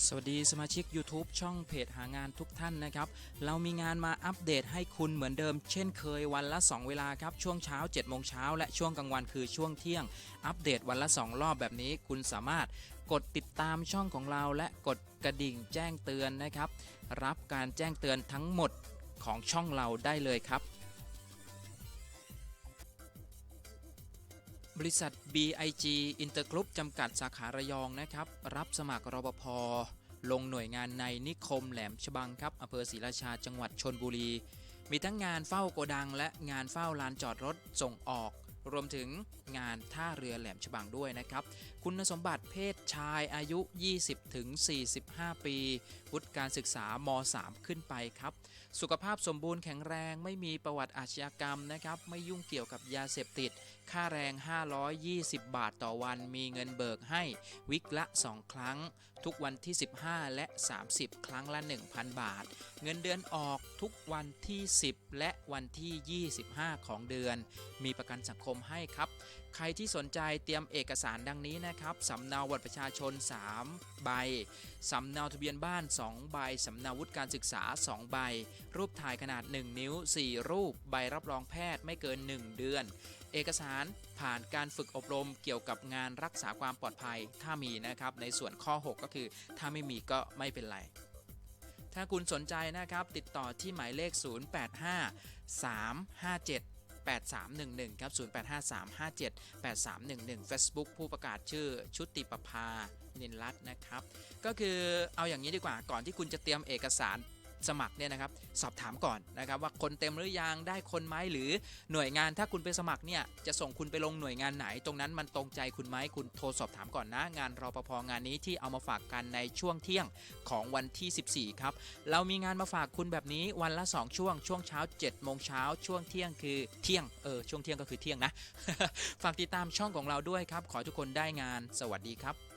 สวัสดีสมาชิก YouTube ช่องเพจหางานทุกท่านนะครับ เรามีงานมาอัปเดตให้คุณเหมือนเดิม เช่นเคยวันละ 2 เวลาครับ ช่วงเช้า7โมงเช้าและช่วงกลางวันคือช่วงเที่ยง อัปเดตวันละ 2 รอบแบบนี้คุณสามารถกดติดตามช่องของเราและกดกระดิ่งแจ้งเตือนนะครับ รับการแจ้งเตือนทั้งหมดของช่องเราได้เลยครับ บริษัท BIG Intergroup จำกัดสาขาระยองนะครับ รับสมัครรปภลงหน่วยงานในนิคมแหลมฉบังครับอำเภอศรีราชาจังหวัดชนบุรี มีทั้งงานเฝ้าโกดังและงานเฝ้าลานจอดรถส่งออก รวมถึงงานท่าเรือแหลมฉบังด้วยนะครับ คุณสมบัติเพศชายอายุ 20-45 ปี วุฒิการศึกษาม 3 ขึ้นไปครับ สุขภาพสมบูรณ์แข็งแรงไม่มีประวัติอาชญากรรมนะครับ ไม่ยุ่งเกี่ยวกับยาเสพติด ค่าแรง 520 บาทต่อวัน มีเงินเบิกให้วิกละ 2 ครั้ง ทุกวันที่ 15 และ 30 ครั้งละ 1,000 บาท เงินเดือนออกทุกวันที่ 10 และวันที่ 25 ของเดือน มีประกันสังคมให้ครับ ใครที่สนใจเตรียมเอกสารดังนี้นะครับสำเนาบัตรประชาชน 3 ใบสำเนาทะเบียนบ้าน 2 ใบสำเนาวุฒิการศึกษา 2 ใบ รูปถ่ายขนาด 1 นิ้ว 4 รูป ใบรับรองแพทย์ไม่เกิน 1 เดือน เอกสารผ่านการฝึกอบรมเกี่ยวกับงานรักษาความปลอดภัย ถ้ามีนะครับในส่วนข้อ 6 ก็คือ ถ้าไม่มีก็ไม่เป็นไรถ้าคุณสนใจนะครับ ติดต่อที่หมายเลข 085 357 8311 ครับ 085357 8311 Facebook ผู้ประกาศชื่อชุติประภานินรัตน์นะครับ ก็คือเอาอย่างนี้ดีกว่าก่อนที่คุณจะเตรียมเอกสาร สมัครเนี่ยนะครับสอบถามก่อนนะครับว่าคนเต็มหรือยังได้คนไหมหรือหน่วยงานถ้าคุณไปสมัครเนี่ยจะส่งคุณไปลงหน่วยงานไหน ตรงนั้นมันตรงใจคุณไหมคุณโทรสอบถามก่อนนะ งานรอปภงานนี้ที่เอามาฝากกันในช่วงเที่ยงของวันที่ 14 ครับเรามีงานมาฝากคุณแบบนี้วันละ 2 ช่วงช่วงเช้า7โมงเช้าช่วงเที่ยงคือเที่ยงเออช่วงเที่ยงก็คือเที่ยงนะฝากติดตามช่องของเราด้วยครับ ขอทุกคนได้งานสวัสดีครับ